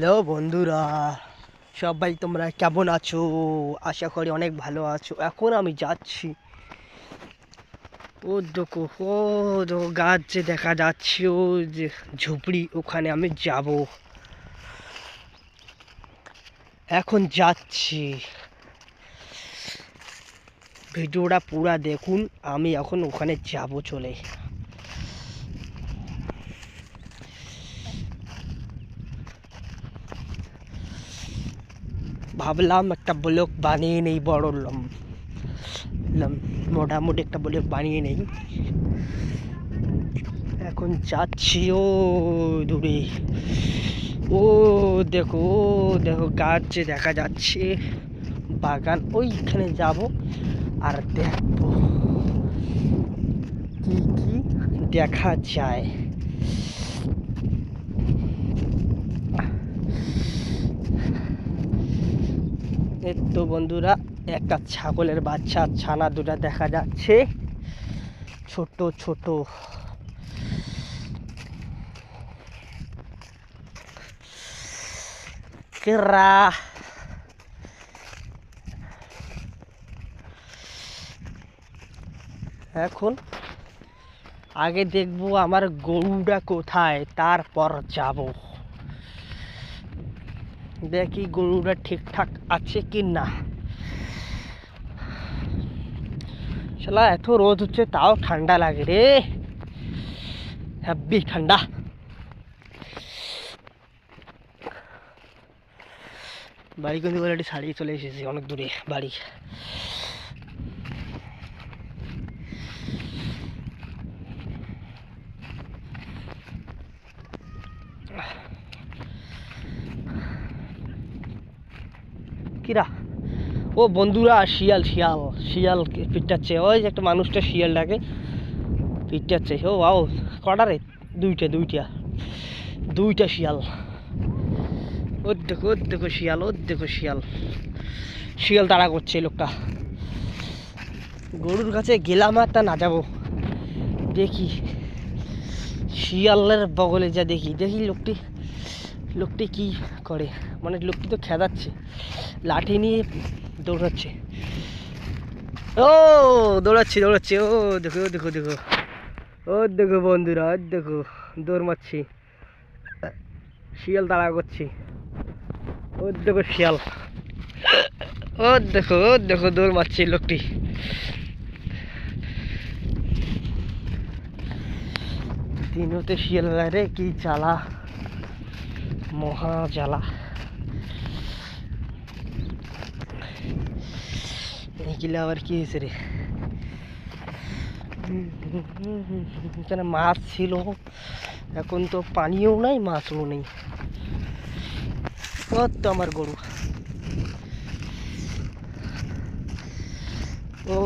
Hello বন্ধুরা, সবাই তোমরা কেমন আছো? আশা করি অনেক ভালো আছো। এখন আমি যাচ্ছি। ও দেখো, ও গাছ যে দেখা যাচ্ছে, ও যে ঝুপড়ি, ওখানে আমি যাব। এখন যাচ্ছি। ভিডিওটা পুরা দেখুন, আমি এখন ওখানে যাব চলে। ভাবলাম একটা ব্লক বানিয়ে নেই, বড় লম মোটামুটি একটা ব্লক বানিয়ে নেই। এখন যাচ্ছি, ও দূরে, ও দেখো ও দেখো, গাছ দেখা যাচ্ছে, বাগান, ওইখানে যাব আর দেখব কি কি দেখা যায়। তো বন্ধুরা, একটা ছাগলের বাচ্চা, ছানা দুটা দেখা যাচ্ছে। ছোট ছোট। কেরা? এখন আগে দেখব আমার গরুটা কোথায়, তারপর যাব। দেখি গরুটা ঠিকঠাক আছে কি না। শালা, এত রোদ হচ্ছে, তাও ঠান্ডা লাগে রে। হ্যাপি ঠান্ডা। বাড়ি কিন্তু অলরেডি ছাড়িয়ে চলে এসেছি, অনেক দূরে বাড়ি। কিরা? ও বন্ধুরা, শিয়াল শিয়াল শিয়াল পিটাচ্ছে। ওই যে একটা মানুষটা শিয়াল শিয়ালটাকে পিটাচ্ছে। ও আও কটা রে? দুইটা দুইটা। দুইটা শিয়াল। ওর দেখো ওর দেখো শিয়াল ওর দেখো শিয়াল। শিয়াল তাড়া করছে লোকটা। গরুর কাছে গেলাম আর তা না যাব। দেখি। শিয়ালের বগলে যা দেখি। দেখি লোকটি। লোকটি কি করে? মানে লোকটি তো খেদাচ্ছে। লাঠি নিয়ে দৌড়াচ্ছে। ও, দৌড়াচ্ছে দৌড়াচ্ছে। ও, দেখো দেখো দেখো। ও, দেখো বন্ধুরা দেখো, দৌড় মারছি। শিয়াল তাড়া করছি। ও, দেখো শিয়াল। ও, দেখো ও, দেখো, দৌড় মারছি লোকটি। দিনতে শিয়াল রে কি জ্বালা মহা জ্বালা। আবার কি হয়েছে রে? এখানে মাছ ছিল। এখন তো পানিও নাই, মাছও নেই। কত তো আমার গরু। ও,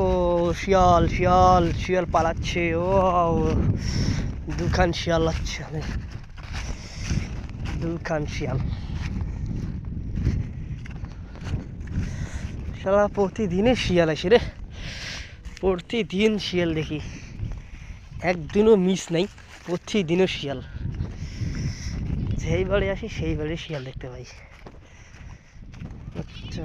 শিয়াল শিয়াল শিয়াল পালাচ্ছে। ও, দুখান শিয়াল আছে খান শিয়াল শালা প্রতিদিনে শিয়াল আসে রে। প্রতিদিন শিয়াল দেখি। একদিনও মিস নাই, প্রতিদিনও শিয়াল। যেই বাড়ি আসি, সেই বাড়ি শিয়াল দেখতে পাই। আচ্ছা।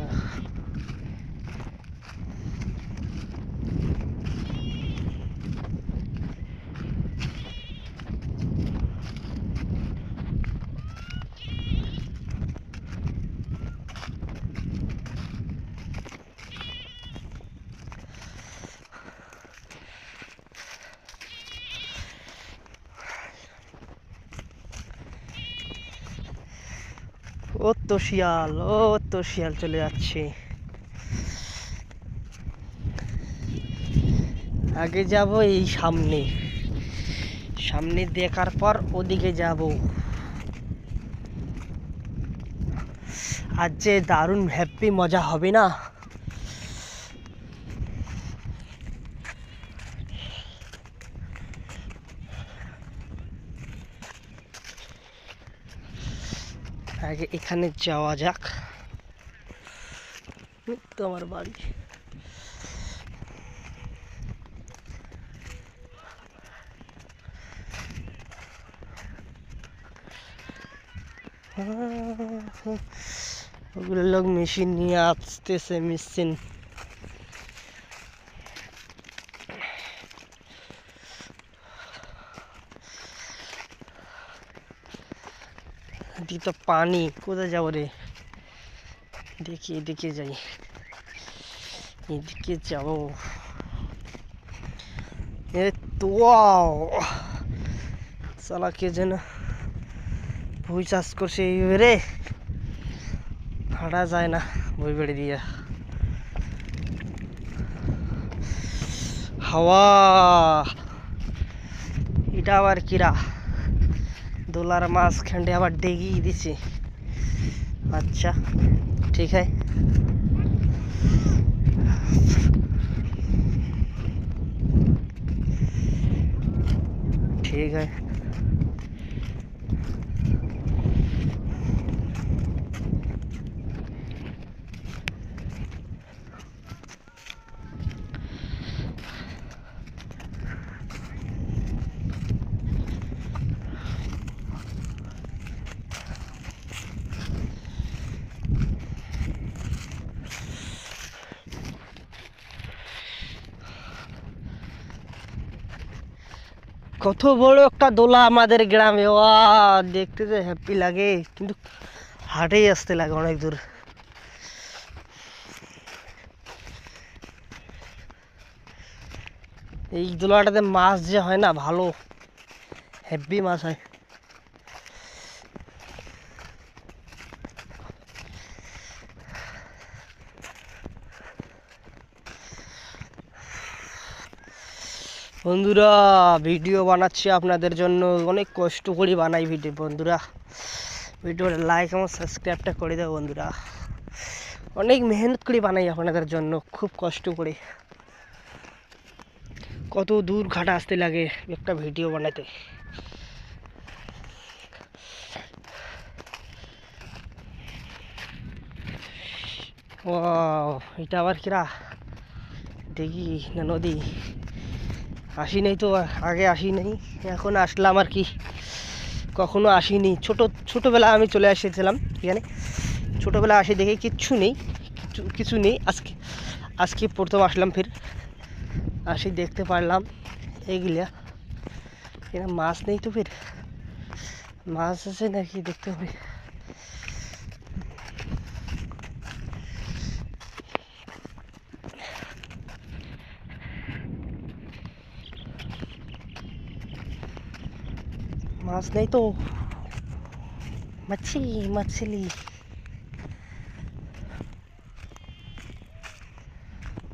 শিয়াল ও তো শিয়াল চলে যাচ্ছে। আগে যাব এই সামনে। সামনে দেখার পর ওদিকে যাব। আজ যে দারুণ হ্যাপি মজা হবে না? আগে এখানে যাওয়া যাক। তো আমার বাড়ি। ওগুলো লোক মেশিন নিয়ে আসতেছে মেশিন এদিকে তো পানি কোথায় যাব রে দেখি এদিকে যাই এদিকে যাব এ তো সালা কে যেন ভুই চাষ করছে এইভাবে রে হাঁটা যায় না বই বেড়ে দিয়ে হাওয়া এটা আবার কিরা দোলার মাছ খেন্ডে আবার ডেগি দিছে আচ্ছা ঠিক है ठीक है কত বড় একটা দোলা আমাদের গ্রামে। ওয়া, দেখতে যে হ্যাপি লাগে, কিন্তু হাটেই আসতে লাগে অনেক দূর। এই দোলাটাতে মাছ যে হয় না, ভালো। হ্যাপি মাছ হয়। বন্ধুরা, ভিডিও বানাচ্ছি আপনাদের জন্য। অনেক কষ্ট করে বানাই ভিডিও বন্ধুরা। ভিডিওটা লাইক এবং সাবস্ক্রাইবটা করে দেবো বন্ধুরা। অনেক মেহনত করে বানাই আপনাদের জন্য, খুব কষ্ট করে। কত দূর ঘাটা আসতে লাগে একটা ভিডিও বানাতে। ও এটা আবার কিরা? দেখি, না নদী। আসি নাই তো, আগে আসি নাই, এখন আসলাম আর কি। কখনো আসিনি ছোট ছোটোবেলা আমি চলে এসেছিলাম এখানে। ছোটোবেলা আসি দেখে কিচ্ছু নেই কিছু নেই। আজকে আজকে প্রথম আসলাম ফির। আসি দেখতে পারলাম এইগুলা এখানে মাছ নেই তো ফির। মাছ আছে নাকি দেখতে হবে। মাছ নেই তো মাছি মাছলি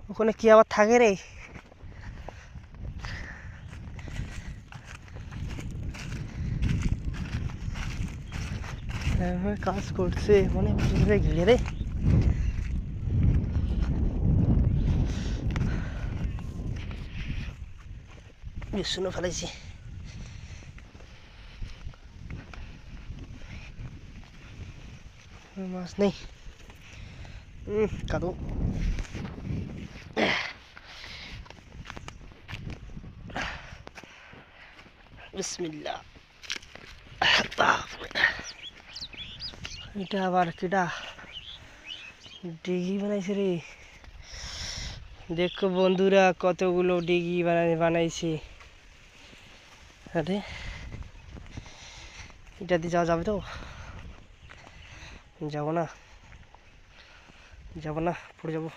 ওখানে কি আবার থাকে রে কাজ করছে মানে ঘিরে রে বিষ্ণু ফেলেছি মাছ নেই কাদো বিসমিল্লা এটা আবার কিটা ডিগি বানাইছে রে দেখো বন্ধুরা কতগুলো ডিগি বানাই বানাইছে আরে এটা দিয়ে যাওয়া যাবে তো যাব না। যাব না, পড়ে যাব।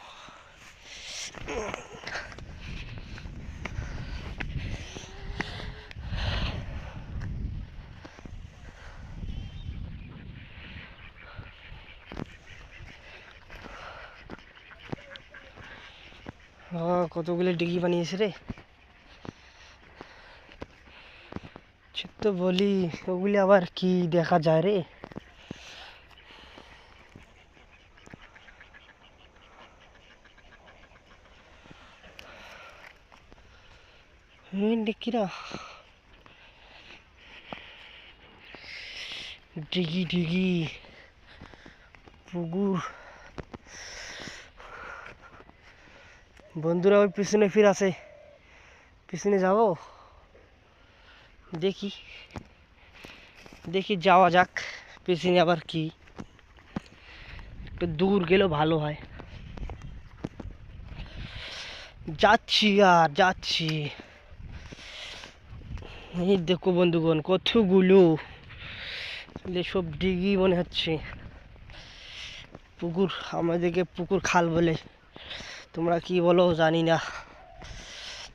কতগুলো ডিগি বানিয়েছে রে? সে তো বলি, ওগুলি আবার কি দেখা যায় রে? কিরা ডিগি ডিগি পুকুর বন্ধুরা, ওই পিছনে ফির আছে পিছনে যাব? দেখি। দেখি যাওয়া যাক। পেছনে আবার কি? একটু দূর গেলেও ভালো হয়। যাচ্ছি আর যাচ্ছি। এই দেখো বন্ধুগণ, কতগুলো সব ডিগি মনে হচ্ছে। পুকুর, আমাদেরকে পুকুর খাল বলে। তোমরা কি বলো জানি না।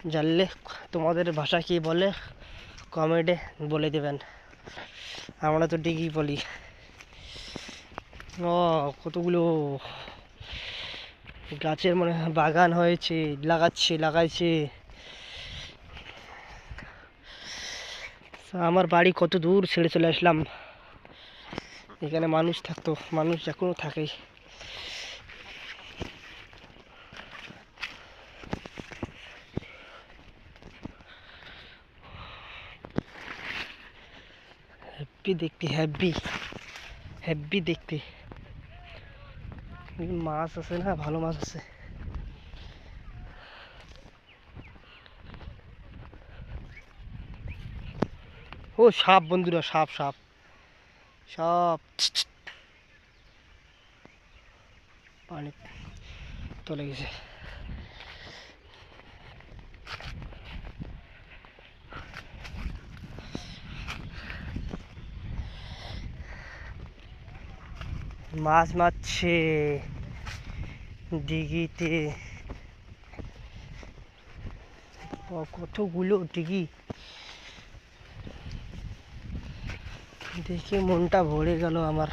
জানলে তোমাদের ভাষা কি বলে কমেন্টে বলে দেবেন। আমরা তো ডিগি বলি। ও, কতগুলো গাছের মনে বাগান হয়েছে, লাগাচ্ছে, লাগাইছে। আমার বাড়ি কত দূর ছেড়ে চলে আসলাম। এখানে মানুষ থাকতো, মানুষ এখনও থাকে। হ্যাপি দেখতে হ্যাপি হ্যাপি দেখতে। এই মাছ আছে না, ভালো মাছ আছে। ও সাপ বন্ধুরা সাপ সাপ। সাপ পানি চলে গেছে। মাছ মারছে। দিঘিতে কতগুলো দিঘি দেখে মনটা ভরে গেল আমার।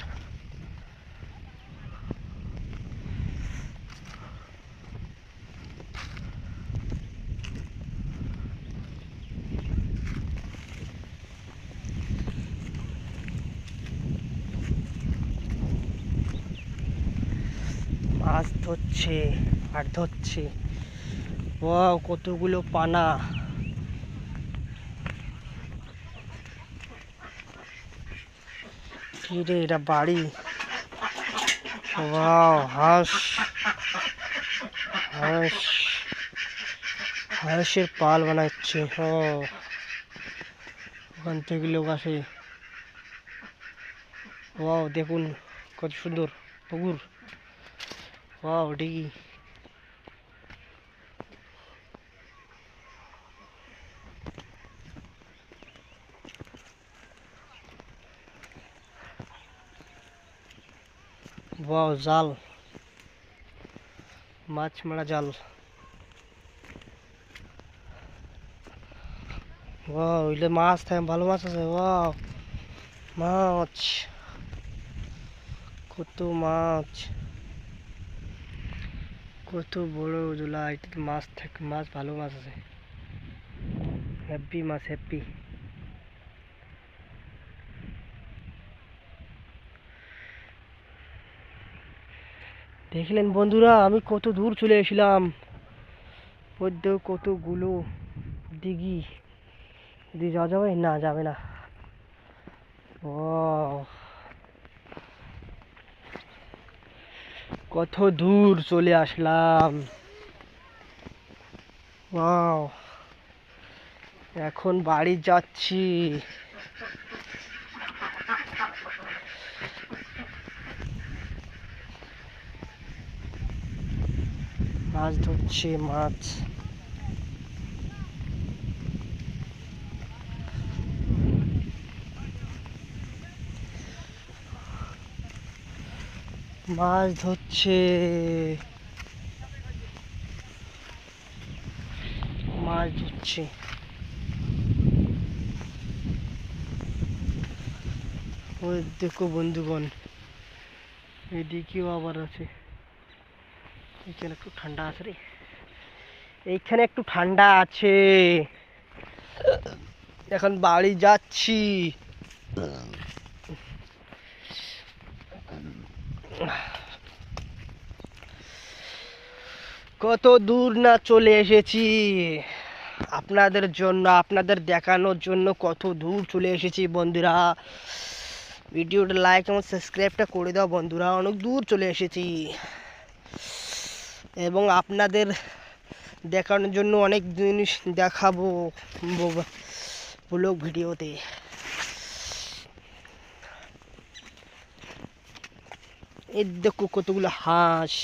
মাছ ধরছে আর ধরছে। ও কতগুলো পানা। কি রে এটা বাড়ি? ওয়াও, হাঁস। হাঁস। হাঁসের পাল বানাচ্ছে ও ওখান থেকে লোক আসে। ওয়াও, দেখুন, কত সুন্দর পুকুর। ওয়াও ডিগি ওয়াও জাল মাছ মারা জাল ওয়াও এলে মাছ থাকে ভালো মাছ আছে ওয়াও মাছ কত মাছ কত বড় জোলা এটাতে মাছ থাকে মাছ ভালো মাছ আছে হ্যাপি মাছ হ্যাপি দেখলেন বন্ধুরা, আমি কত দূর চলে এসেছিলাম। মধ্যে কতগুলো দিঘি। যদি যাওয়া যাবে? না যাবে না। ও কত দূর চলে আসলাম। এখন বাড়ি যাচ্ছি। মাছ ধরছে মাছ। মাছ ধরছে। মাছ ধরছে। ওই দেখো বন্ধুগণ এদিকেও আবার আছে। এখানে একটু ঠান্ডা আছে রে। এইখানে একটু ঠান্ডা আছে। এখন বাড়ি যাচ্ছি। কত দূর না চলে এসেছি। আপনাদের জন্য, আপনাদের দেখানোর জন্য কত দূর চলে এসেছি বন্ধুরা। ভিডিওটা লাইক এবং সাবস্ক্রাইবটা করে দাও বন্ধুরা, অনেক দূর চলে এসেছি। এবং আপনাদের দেখানোর জন্য অনেক জিনিস দেখাবো ব্লগ ভিডিওতে। এর দেখো কতগুলো হাঁস।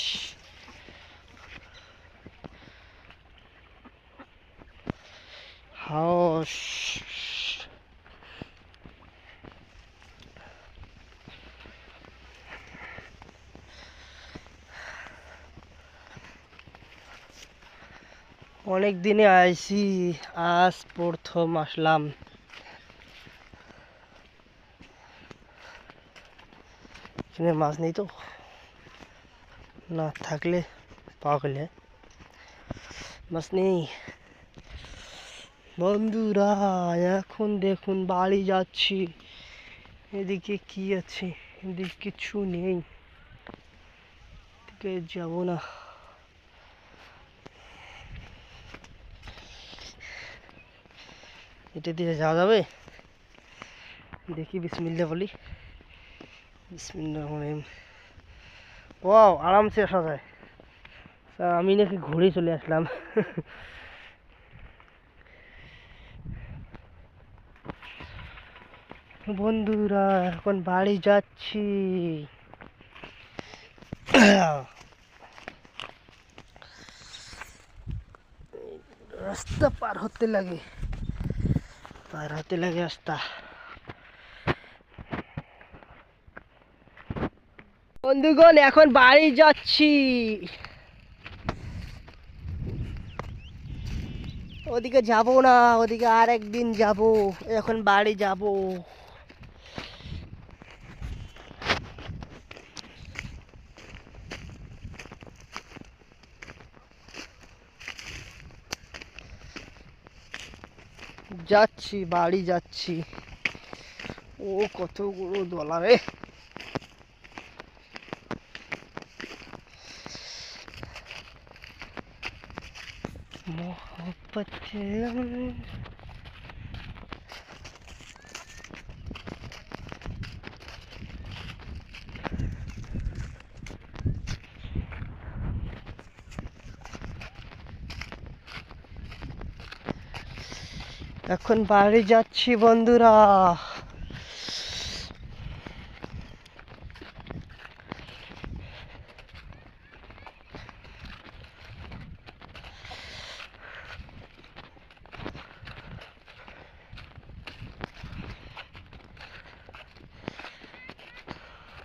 অনেক দিনে আইছি, আজ প্রথম আসলাম। এখানে মাছ নেই তো। না থাকলে পাওয়া মাছ নেই। বন্ধুরা, এখন দেখুন বাড়ি যাচ্ছি। এদিকে কি আছে? এদিকে কিছু নেই। এদিকে যাব না। এটা দিয়ে যাওয়া যাবে। দেখি বিসমিল্লা বলি। বিসমিল্লা আরামসে আসা যায়। আমি নাকি ঘুরে চলে আসলাম। বন্ধুরা, এখন বাড়ি যাচ্ছি। রাস্তা পার হতে লাগে। পার হতে লাগে বন্ধুগণ, এখন বাড়ি যাচ্ছি। ওদিকে যাব না, ওদিকে আর একদিন যাব, এখন বাড়ি যাব। যাচ্ছি বাড়ি যাচ্ছি। ও কতগুলো দলা রে। এখন বাড়ি যাচ্ছি বন্ধুরা।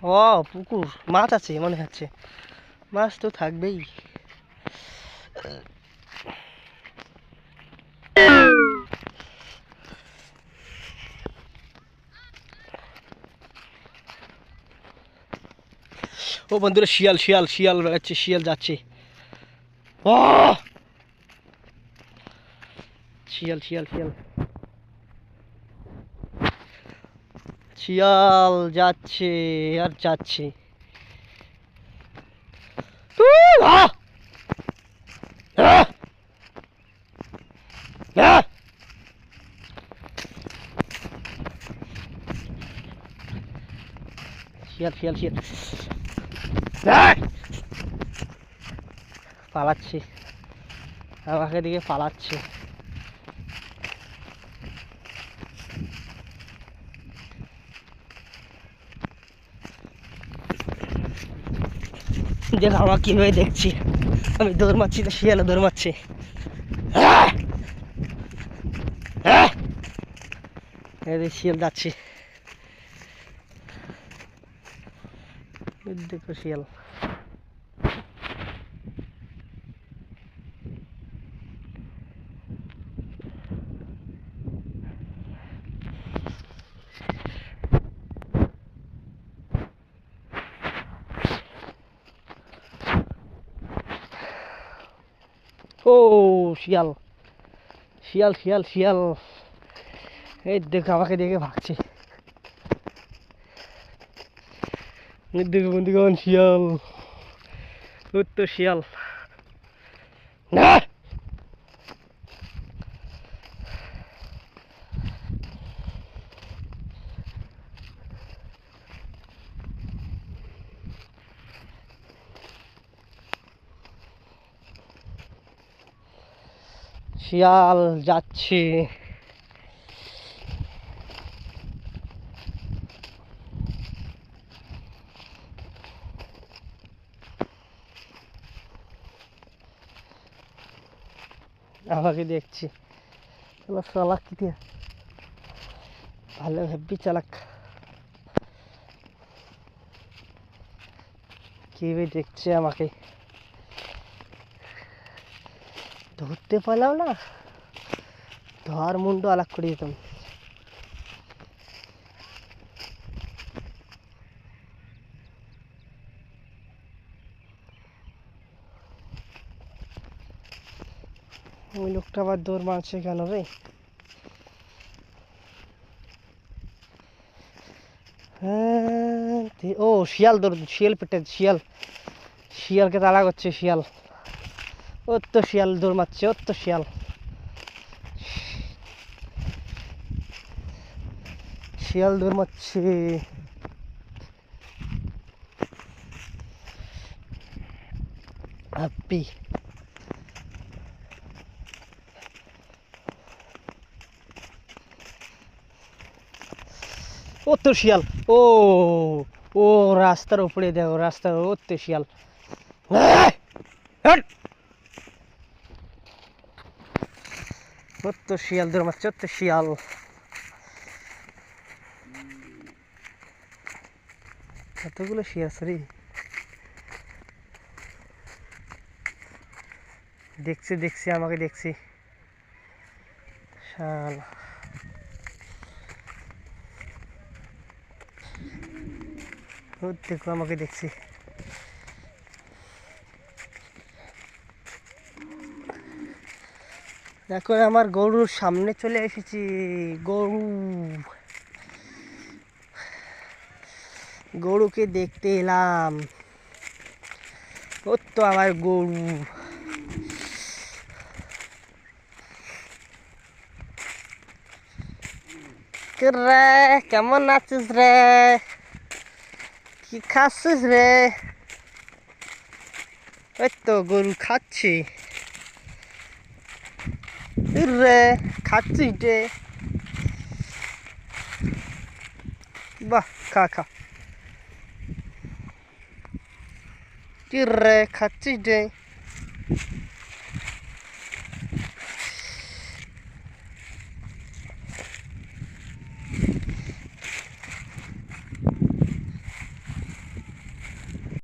ও পুকুর মাছ আছে মনে হচ্ছে। মাছ তো থাকবেই। ও বন্ধুরা, শিয়াল শিয়াল শিয়াল বেড়াচ্ছে, শিয়াল যাচ্ছে। ও শিয়াল শিয়াল শিয়াল। শিয়াল যাচ্ছে আর যাচ্ছে! শিয়াল শিয়াল শিয়াল! পালাচ্ছে। আমাকে দিকে পালাচ্ছে। দেখ আমার কীভাবে দেখছি। আমি দৌড় মারছি তো শিয়ালে দৌড় মারছে। শিয়াল যাচ্ছে এই দেখো শিয়াল ও শিয়াল। শিয়াল শিয়াল শিয়াল। এই দেখো আমাকে দেখে ভাগছে এই দেখো বন্ধুগণ শিয়াল। তো শিয়াল। না! শিয়াল যাচ্ছে। আমাকে দেখছি। চলো চালাক কি ভালো হেব্বি চালাক। কীভাবে দেখছে আমাকে? ধরতে পারলাম না। ধর মুন্ড আলাক করে দিতাম। আবার দৌড় মারছে কেন রে? হ্যাঁ, ও শিয়াল দৌড় শিয়াল পেটে শিয়াল। শিয়ালকে তাড়া করছে শিয়াল। ওর তো শিয়াল দৌড় মারছে ওর তো শিয়াল। শিয়াল দৌড় মারছে। হাপ্পি ও শিয়াল। ও ও, রাস্তার উপরে দেখো, রাস্তার ও শিয়াল। শিয়াল ও শিয়াল। কতগুলো শিয়াল সরি দেখছি দেখছি, আমাকে দেখছি। শালা। দেখো আমাকে দেখছি। দেখো, আমার গরুর সামনে চলে এসেছি। গরু। গরুকে দেখতে এলাম। ও তো আমার গরু। রে, কেমন আছিস রে? কি খাচ্ছিস রে? ওই তো গরু খাচ্ছি। রে খাচ্ছিস রে। বাহ, খা খা। রে, খাচ্ছিস রে?